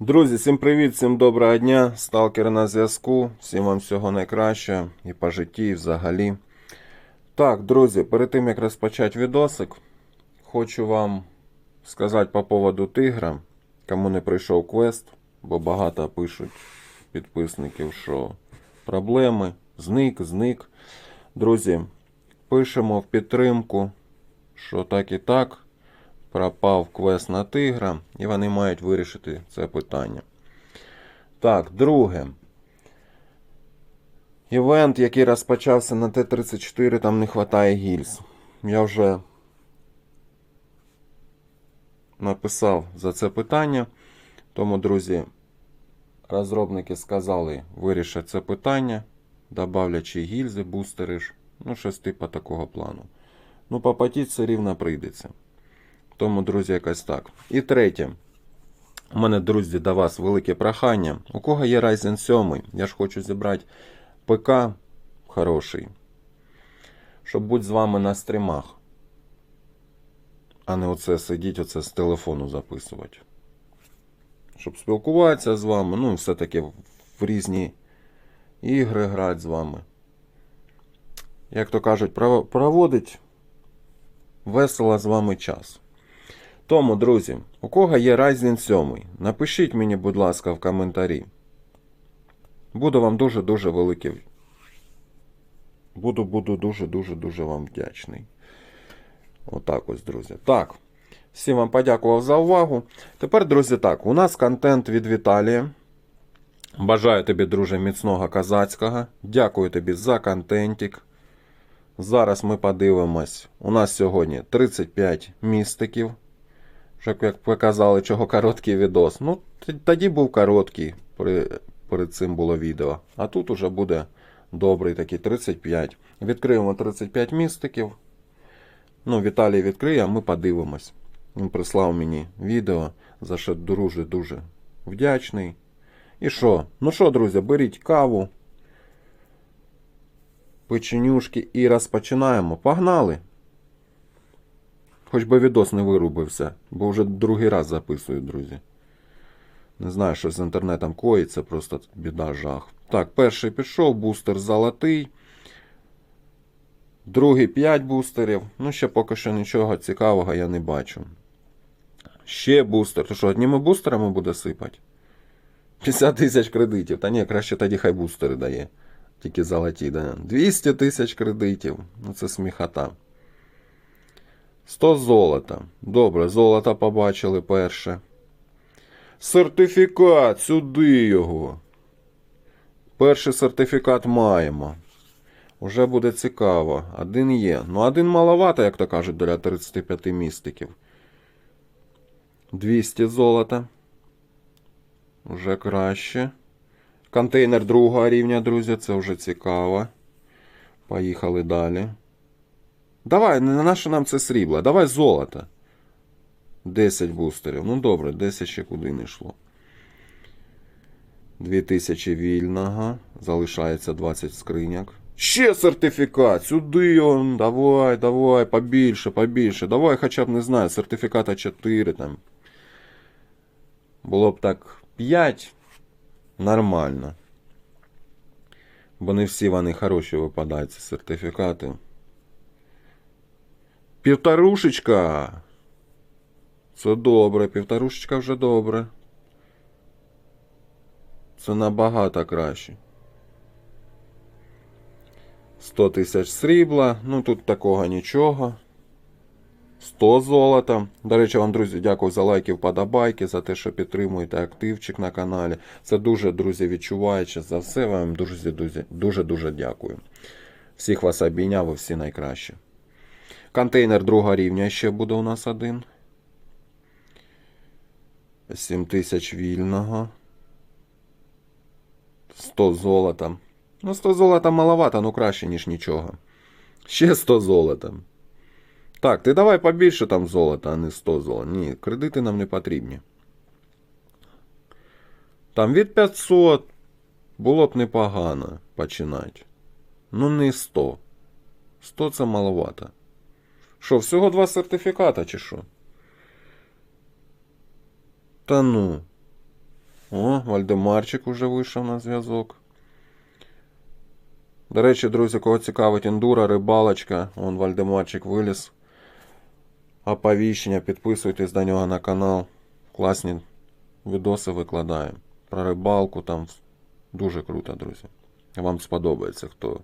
Друзі, всім привіт, всім доброго дня. Сталкери на зв'язку. Всім вам всього найкращого і по житті, і взагалі. Так, друзі, перед тим як розпочати відосик, хочу вам сказати по поводу тигра. Кому не прийшов квест, бо багато пишуть підписників, що проблеми, зник, зник. Друзі, пишемо в підтримку, що так і так пропав квест на тигра, і вони мають вирішити це питання. Так, друге. Івент, який розпочався на Т-34, там не вистачає гільз. Я вже написав за це питання. Тому, друзі, розробники сказали, вирішать це питання, добавлячи гільзи, бустери. Ну, щось типу такого плану. Ну, попотіть все рівно прийдеться. Тому, друзі, якось так. І третє. У мене, друзі, до вас велике прохання. У кого є Ryzen 7, я ж хочу зібрати ПК хороший, щоб бути з вами на стрімах. А не оце сидіть, оце з телефону записувати. Щоб спілкуватися з вами, ну, все-таки в різні ігри грати з вами. Як то кажуть, проводить весело з вами час. Тому, друзі, у кого є Ryzen 7, напишіть мені, будь ласка, в коментарі. Буду вам дуже-дуже великий. Буду, буду дуже-дуже-дуже вам вдячний. Отак ось, друзі. Так. Всім вам подякував за увагу. Тепер, друзі, так, у нас контент від Віталія. Бажаю тобі, друже, міцного казацького. Дякую тобі за контентик. Зараз ми подивимось. У нас сьогодні 35 містиків. Щоб як показали, чого короткий відос. Ну, тоді був короткий, при, перед цим було відео. А тут уже буде добрий такий 35. Відкриємо 35 містиків. Ну, Віталій відкриє, а ми подивимось. Він прислав мені відео, за що дуже-дуже вдячний. І що? Ну що, друзі, беріть каву, печенюшки і розпочинаємо. Погнали! Хоч би відос не вирубився, бо вже другий раз записую, друзі. Не знаю, що з інтернетом коїться, просто біда жах. Так, перший пішов, бустер золотий. Другий 5 бустерів. Ну, ще поки що нічого цікавого я не бачу. Ще бустер. То що, одніми бустерами буде сипати? 50 тисяч кредитів. Та ні, краще тоді хай бустери дає. Тільки золоті, да. 200 тисяч кредитів. Ну це сміхота. 100 золота. Добре, золото побачили перше. Сертифікат, сюди його. Перший сертифікат маємо. Уже буде цікаво. Один є. Ну, один маловато, як то кажуть, для 35 містиків. 200 золота. Уже краще. Контейнер другого рівня, друзі, це вже цікаво. Поїхали далі. Давай, не на що нам це срібло? Давай золото. 10 бустерів. Ну добре, 10 ще куди не йшло. 2000 вільного. Залишається 20 скриняк. Ще сертифікат! Сюди он. Давай, давай, побільше, побільше. Давай хоча б не знаю, сертифіката 4 там. Було б так 5. Нормально. Бо не всі вони хороші випадають, ці сертифікати. Півторушечка. Це добре, півторушечка вже добре. Це набагато краще. 100 тисяч срібла. Ну тут такого нічого. 100 золота. До речі, вам, друзі, дякую за лайки, вподобайки, за те, що підтримуєте активчик на каналі. Це дуже, друзі, відчуваюче. За все вам, дуже-дуже дякую. Всіх вас обійняв, ви всі найкращі. Контейнер другого рівня ще буде у нас один. 7 тисяч вільного. 100 золота. Ну, 100 золота маловато, ну краще, ніж нічого. Ще 100 золота. Так, ти давай побільше там золота, а не 100 золота. Ні, кредити нам не потрібні. Там від 500 було б непогано починати. Ну, не 100. 100 це маловато. Що, всього два сертифіката чи що? Та ну. О, Вальдемарчик уже вийшов на зв'язок. До речі, друзі, кого цікавить ендура, рибалочка, он Вальдемарчик виліз. Оповіщення, підписуйтесь до нього на канал. Класні відоси викладає. Про рибалку там дуже круто, друзі. Вам сподобається, хто